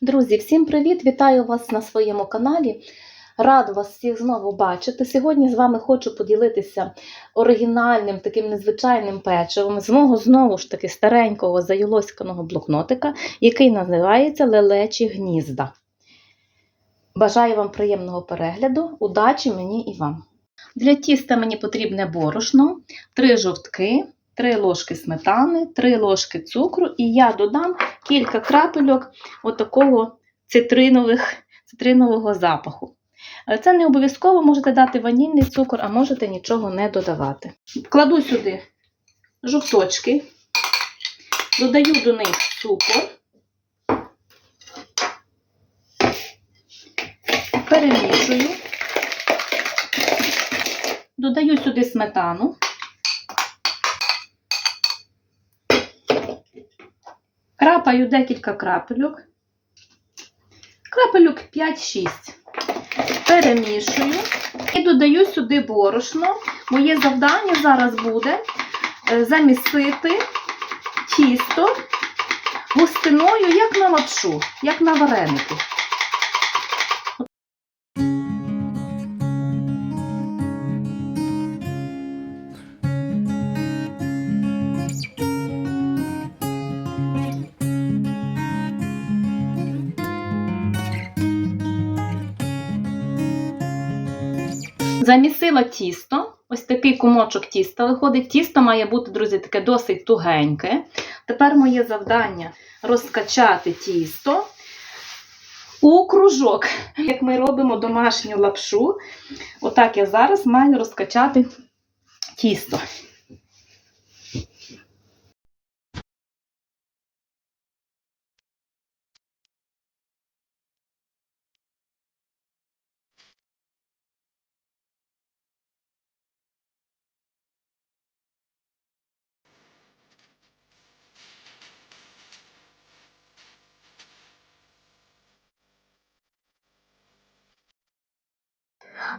Друзі, всім привіт! Вітаю вас на своєму каналі. Рада вас всіх знову бачити. Сьогодні з вами хочу поділитися оригінальним, таким незвичайним печивом з мого знову ж таки старенького заюлоськаного блокнотика, який називається Лелечі гнізда. Бажаю вам приємного перегляду, удачі мені і вам. Для тіста мені потрібне борошно, 3 жовтки, 3 ложки сметани, 3 ложки цукру, і я додам кілька крапельок отакого цитринових, цитринового запаху. Е, Це не обов'язково можете дати ванільний цукор, а можете нічого не додавати. Кладу сюди жовточки, додаю до них цукор, перемішую, додаю сюди сметану. Крапаю декілька крапельок. Крапельок 5-6. Перемішую і додаю сюди борошно. Моє завдання зараз буде замістити замісити тісто густиною, як на лапшу, як на вареники. Замісила тісто. Ось такий кумочок тіста виходить. Тісто має бути, друзі, таке досить тугеньке. Тепер моє завдання розкачати тісто у кружок. Як ми робимо домашню лапшу, отак я зараз маю розкачати тісто.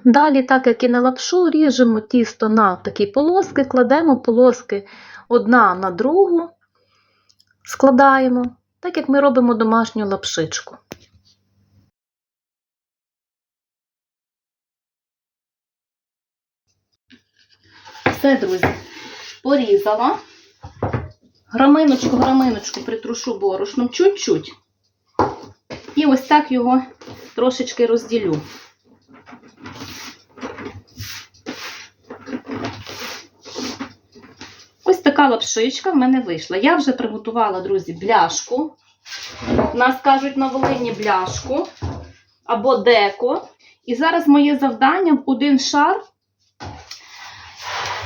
Далі, так як і на лапшу, ріжемо тісто на такі полоски, кладемо полоски одна на другу, складаємо, так як ми робимо домашню лапшичку. Все, друзі, порізала. Граминочку, граминочку притрушу борошном, чуть-чуть. І ось так його трошечки розділю. Ось така лапшичка в мене вийшла. Я вже приготувала, друзі, бляшку. Нас кажуть на Волині бляшку або деко. І зараз моє завдання в один шар.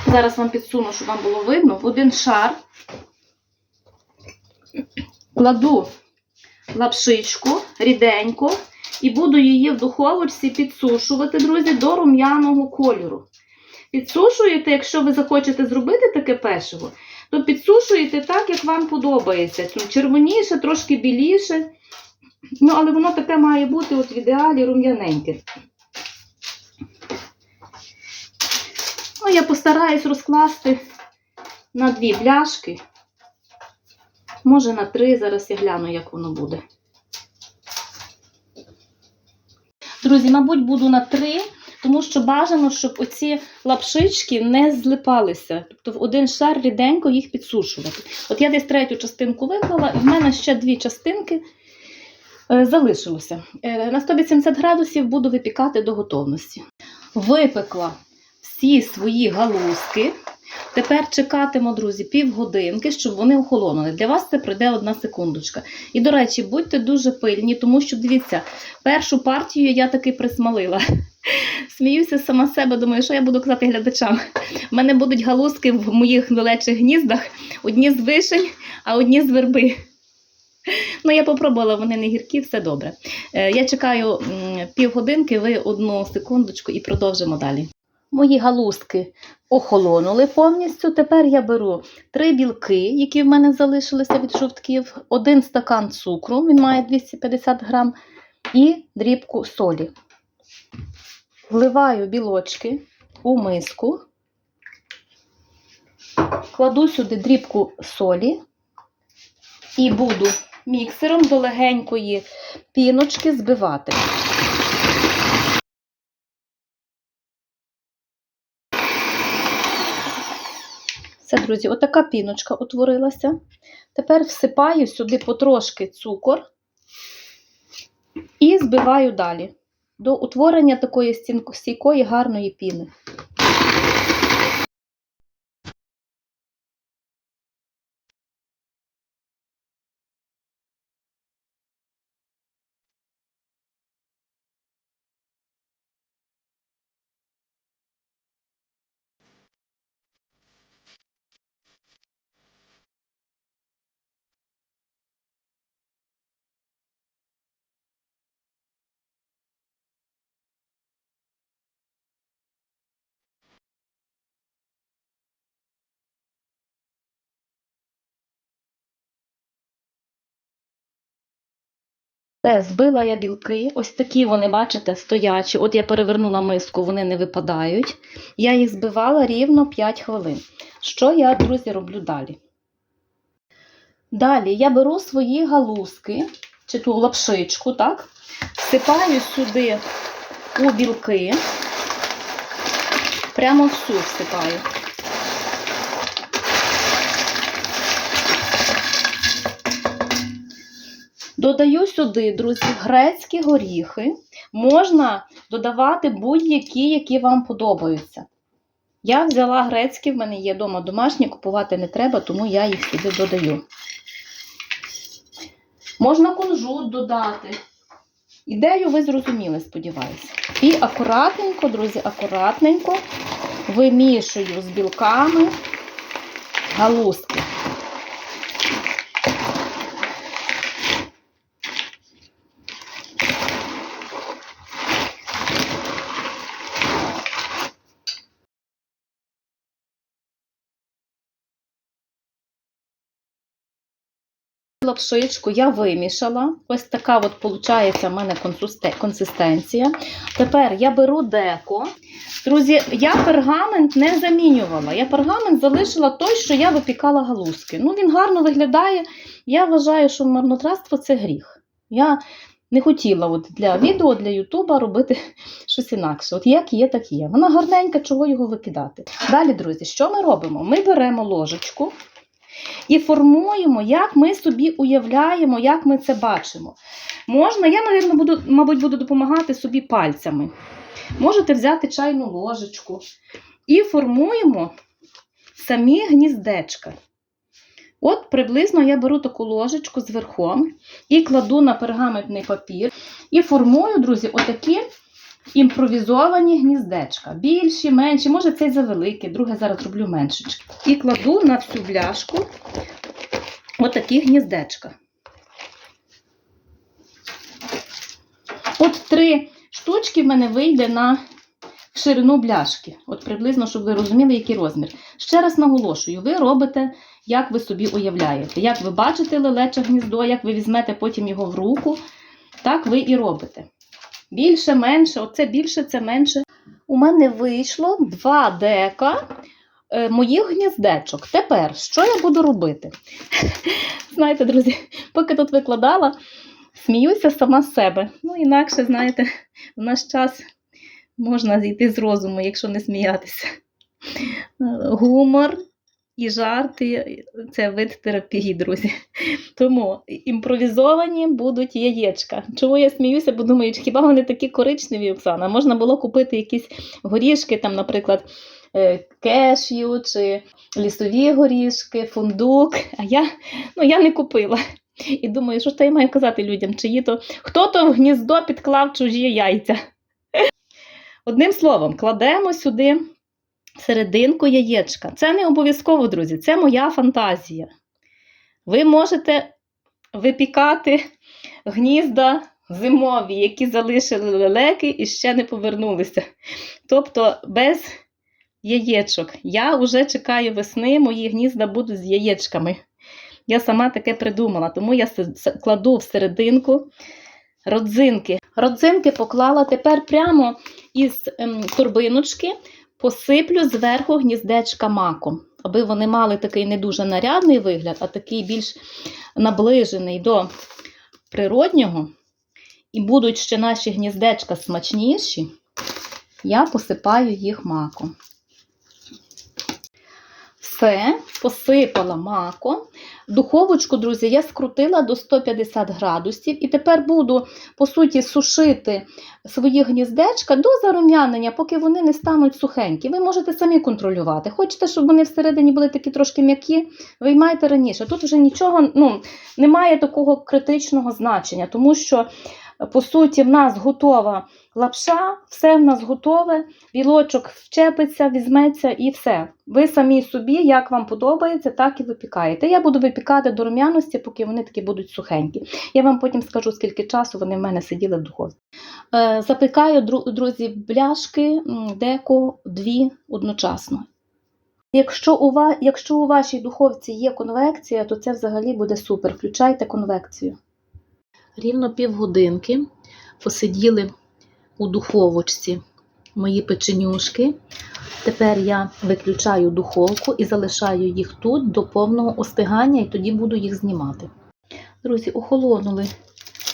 Зараз вам підсуну, щоб вам було видно. В один шар кладу лапшичку ріденько і буду її в духовочці підсушувати, друзі, до рум'яного кольору. Підсушуєте, якщо ви захочете зробити таке пешиво, то підсушуєте так, як вам подобається. Червоніше, трошки біліше. Ну, але воно таке має бути от в ідеалі рум'яненьке. Ну, я постараюсь розкласти на дві бляшки. Може на три, зараз я гляну, як воно буде. Друзі, мабуть, буду на три, тому що бажано, щоб оці лапшички не злипалися. Тобто в один шар ріденько їх підсушувати. От я десь третю частинку виклала, і в мене ще дві частинки е, залишилося. Е, на 180 градусів буду випікати до готовності. Випекла всі свої галузки. Тепер чекатиму, друзі, півгодинки, щоб вони охолонули. Для вас це пройде одна секундочка. І, до речі, будьте дуже пильні, тому що, дивіться, першу партію я таки присмалила. Сміюся сама себе, думаю, що я буду казати глядачам. У мене будуть галузки в моїх долечих гніздах, одні з вишень, а одні з верби. Ну, я попробувала, вони не гіркі, все добре. Е, Я чекаю півгодинки, ви одну секундочку і продовжимо далі. Мої галузки охолонули повністю. Тепер я беру три білки, які в мене залишилися від жовтків, один стакан цукру, він має 250 грам, і дрібку солі. Вливаю білочки у миску, кладу сюди дрібку солі і буду міксером до легенької піночки збивати. Все, друзі, отака піночка утворилася. Тепер всипаю сюди потрошки цукор і збиваю далі до утворення такої стійкої гарної піни. Все, збила я білки. Ось такі вони, бачите, стоячі. От я перевернула миску, вони не випадають. Я їх збивала рівно 5 хвилин. Що я, друзі, роблю далі? Далі я беру свої галузки, чи ту лапшичку, так? Всипаю сюди у білки. Прямо всю всипаю. Додаю сюди, друзі, грецькі горіхи. Можна додавати будь-які, які вам подобаються. Я взяла грецькі, в мене є вдома домашні, купувати не треба, тому я їх сюди додаю. Можна кунжут додати. Ідею ви зрозуміли, сподіваюся. І акуратненько, друзі, акуратненько вимішую з білками галузки. Лапшичку я вимішала. Ось така от виходить у мене консистенція. Тепер я беру деко. Друзі, я пергамент не замінювала. Я пергамент залишила той, що я випікала галузки. Ну, він гарно виглядає. Я вважаю, що марнотратство це гріх. Я не хотіла от для відео, для Ютуба робити щось інакше. От як є, так є. Вона гарненька, чого його викидати. Далі, друзі, що ми робимо? Ми беремо ложечку і формуємо, як ми собі уявляємо, як ми це бачимо. Можна, я, мабуть, буду, мабуть, буду допомагати собі пальцями. Можете взяти чайну ложечку і формуємо самі гніздечка. От приблизно я беру таку ложечку з і кладу на пергаментний папір і формую, друзі, отакі імпровізовані гніздечка. Більші, менші, може цей завеликий, друге зараз роблю меншечки. І кладу на всю бляшку отакі гніздечка. От три штучки в мене вийде на ширину бляшки. От приблизно, щоб ви розуміли, який розмір. Ще раз наголошую, ви робите, як ви собі уявляєте. Як ви бачите лелече гніздо, як ви візьмете потім його в руку, так ви і робите. Більше, менше, оце більше, це менше. У мене вийшло два дека е, моїх гніздечок. Тепер, що я буду робити? Знаєте, друзі, поки тут викладала, сміюся сама з себе. Ну, інакше, знаєте, в наш час можна зійти з розуму, якщо не сміятися. Е, Гумор і жарти це вид терапії, друзі. Тому імпровізовані будуть яєчка. Чому я сміюся, бо думаю, хіба вони такі коричневі, Оксана? Можна було купити якісь горішки, там, наприклад, е, кешю чи лісові горішки, фундук. А я, ну, я не купила. І думаю, що ж то я маю казати людям, чиї то хто то в гніздо підклав чужі яйця. Одним словом, кладемо сюди серединку яєчка. Це не обов'язково, друзі, це моя фантазія. Ви можете випікати гнізда зимові, які залишили лелеки і ще не повернулися. Тобто без яєчок. Я вже чекаю весни, мої гнізда будуть з яєчками. Я сама таке придумала, тому я кладу в серединку родзинки. Родзинки поклала тепер прямо із ем, торбиночки, посиплю зверху гніздечка маком. аби вони мали такий не дуже нарядний вигляд, а такий більш наближений до природнього, і будуть ще наші гніздечка смачніші, я посипаю їх маком. Все, посипала маком. Духовочку, друзі, я скрутила до 150 градусів і тепер буду, по суті, сушити свої гніздечка до зарум'янення, поки вони не стануть сухенькі. Ви можете самі контролювати. Хочете, щоб вони всередині були такі трошки м'які, виймайте раніше. Тут вже нічого ну, немає такого критичного значення, тому що, по суті, в нас готова лапша, все в нас готове, вілочок вчепиться, візьметься і все. Ви самі собі, як вам подобається, так і випікаєте. Я буду випікати до рум'яності, поки вони такі будуть сухенькі. Я вам потім скажу, скільки часу вони в мене сиділи в духовці. Е, запікаю, друзі, бляшки, деко, дві одночасно. Якщо у, ва- якщо у вашій духовці є конвекція, то це взагалі буде супер. Включайте конвекцію. Рівно півгодинки посиділи у духовочці мої печенюшки. Тепер я виключаю духовку і залишаю їх тут до повного остигання, і тоді буду їх знімати. Друзі, охолонули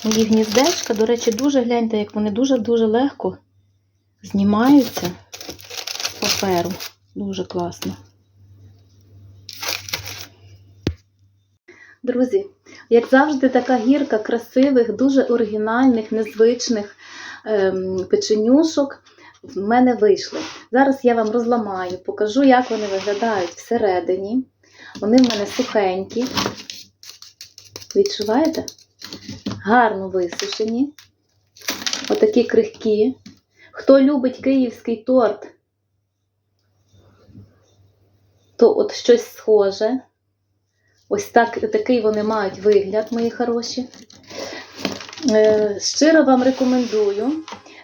мої гніздечка. До речі, дуже гляньте, як вони дуже-дуже легко знімаються з паперу. Дуже класно. Друзі, як завжди, така гірка красивих, дуже оригінальних, незвичних ем, печенюшок в мене вийшли. Зараз я вам розламаю, покажу, як вони виглядають всередині. Вони в мене сухенькі. Відчуваєте? Гарно висушені. Отакі крихкі. Хто любить київський торт, то от щось схоже. Ось так, такий вони мають вигляд, мої хороші. Е, Щиро вам рекомендую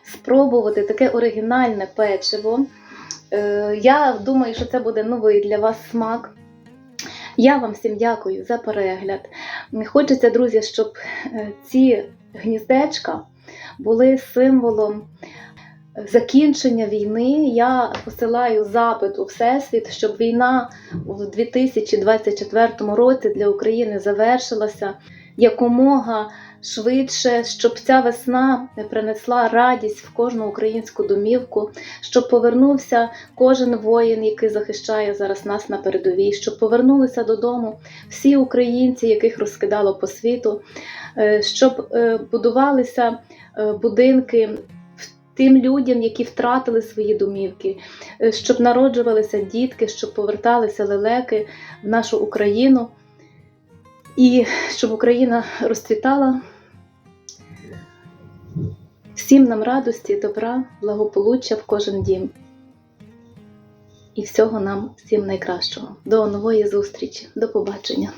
спробувати таке оригінальне печиво. Е, Я думаю, що це буде новий для вас смак. Я вам всім дякую за перегляд. Хочеться, друзі, щоб е, ці гніздечка були символом закінчення війни. Я посилаю запит у Всесвіт, щоб війна у 2024 році для України завершилася якомога швидше, щоб ця весна принесла радість в кожну українську домівку, щоб повернувся кожен воїн, який захищає зараз нас на передовій, щоб повернулися додому всі українці, яких розкидало по світу, е, щоб е, будувалися е, будинки. Тим людям, які втратили свої домівки, е, щоб народжувалися дітки, щоб поверталися лелеки в нашу Україну, і щоб Україна розцвітала. Всім нам радості, добра, благополуччя в кожен дім. І всього нам всім найкращого. До нової зустрічі. До побачення.